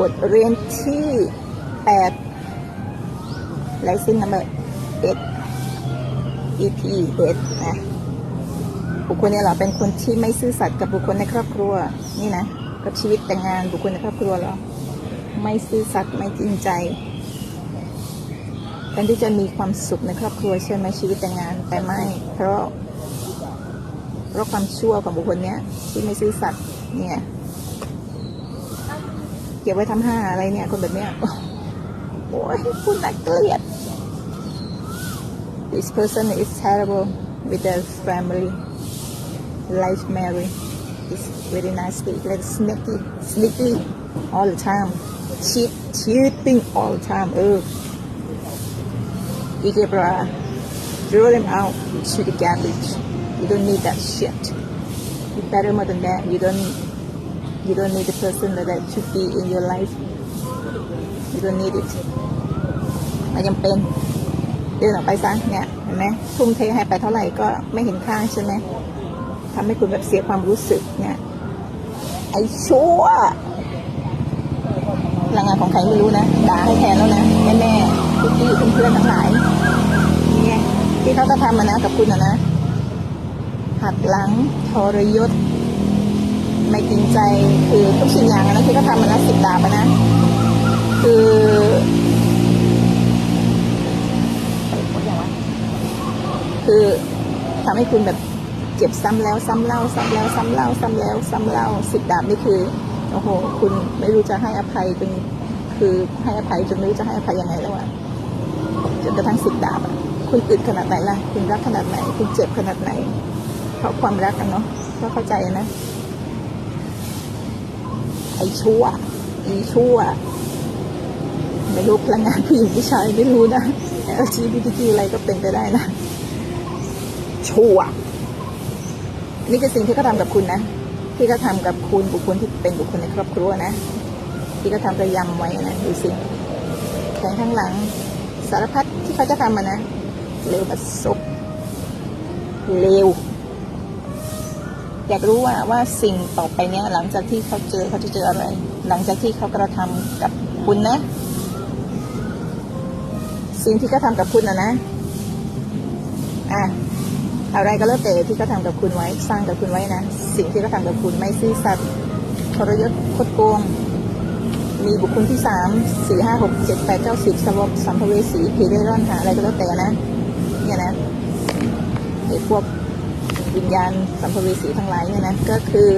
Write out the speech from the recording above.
บทเรียนที่ 8 lesson number 8 EP 8นะ บุคคลเนี่ยเหรอเป็นคนที่ไม่ซื่อสัตย์กับบุคคลในครอบครัว นี่นะ กับชีวิตแต่งงานบุคคลในครอบครัวเหรอ ไม่ซื่อสัตย์ไม่จริงใจแทนที่จะมีความสุขในครอบครัวใช่ไหมชีวิตแต่งงานแต่ไม่ เพราะเพราะความชั่วของบุคคลเนี้ยที่ไม่ซื่อสัตย์เนี่ย ก็บไว้ทำห้าอะไรเนี่ย คนแบบเนี้ย โอ้ยคุณน่าเกลียด This person is terrible with their family life married is very nasty like sneaky sneaky all the time cheat cheating all the time เออ Ikebra throw them out to the garbage you don't need that shit you better more than that you don't you don't need the person that that should be in your life you don't need it ไม่จำเป็น เดินออกไปซะเนี่ยเห็นไหมทุ่มเทให้ไปเท่าไหร่ก็ไม่เห็นค่าใช่ไหมทำให้คุณแบบเสียความรู้สึกเนี่ย ไอ้ชั่วพลังงานของใครไม่รู้นะด่าให้แทนแล้วนะแม่แม่ๆพี่เพื่อนทั้งหลายเนี่ยที่เขาจะทำมานะกับคุณอะนะหักหลังทรยศ ไม่จริงใจคือทุกสิ่งอย่างนะที่เขาทำมานะสิบดาบนะ คือคือทำให้คุณแบบเจ็บซ้ำแล้วซ้ำเล่าซ้ำแล้วซ้ำเล่าซ้ำแล้วซ้ำเล่าสิบดาบนี่คือโอ้โห คุณไม่รู้จะให้อภัยจนคือให้อภัยจนไม่รู้จะให้อภัยยังไงแล้วอะจนกระทั่งสิบดาบคุณอึดขนาดไหนล่ะ คุณรักขนาดไหน คุณเจ็บขนาดไหน เพราะความรักกันเนาะก็เข้าใจนะ ไอ้ชั่วไอ้ชั่ว ไม่รู้พลังงานผู้หญิงผู้ชายไม่รู้นะ LGBTQ อะไรก็เป็นไปได้นะ ชั่ว นี่คือสิ่งที่เขาทำกับคุณนะ ที่เขาทำกับคุณบุคคลที่เป็นบุคคลในครอบครัวนะ ที่เขาทำระยำไว้นะดูสิแขนข้างหลัง สารพัดที่เขาจะทำมานะ เร็วบัดซบเร็ว อยากรู้ว่าว่าสิ่งต่อไปเนี้ยหลังจากที่เขาเจอเขาจะเจออะไร หลังจากที่เขากระทำกับคุณนะ สิ่งที่เขาทำกับคุณนะนะอะอะไรก็แล้วแต่ที่เขาทำกับคุณไว้ สร้างกับคุณไว้นะสิ่งที่เขาทำกับคุณไม่ซื่อสัตย์ทรยศคดโกงมีบุคคลที่สามสี่ห้าหกเจ็ดแปดเก้าสิบสวบสัมภเวสีผีเร่ร่อนหาอะไรก็แล้วแต่นะ เนี่ยนะไอ้พวก วิญญาณสัมภเวสีทั้งหลายเนี่ยนะก็คือ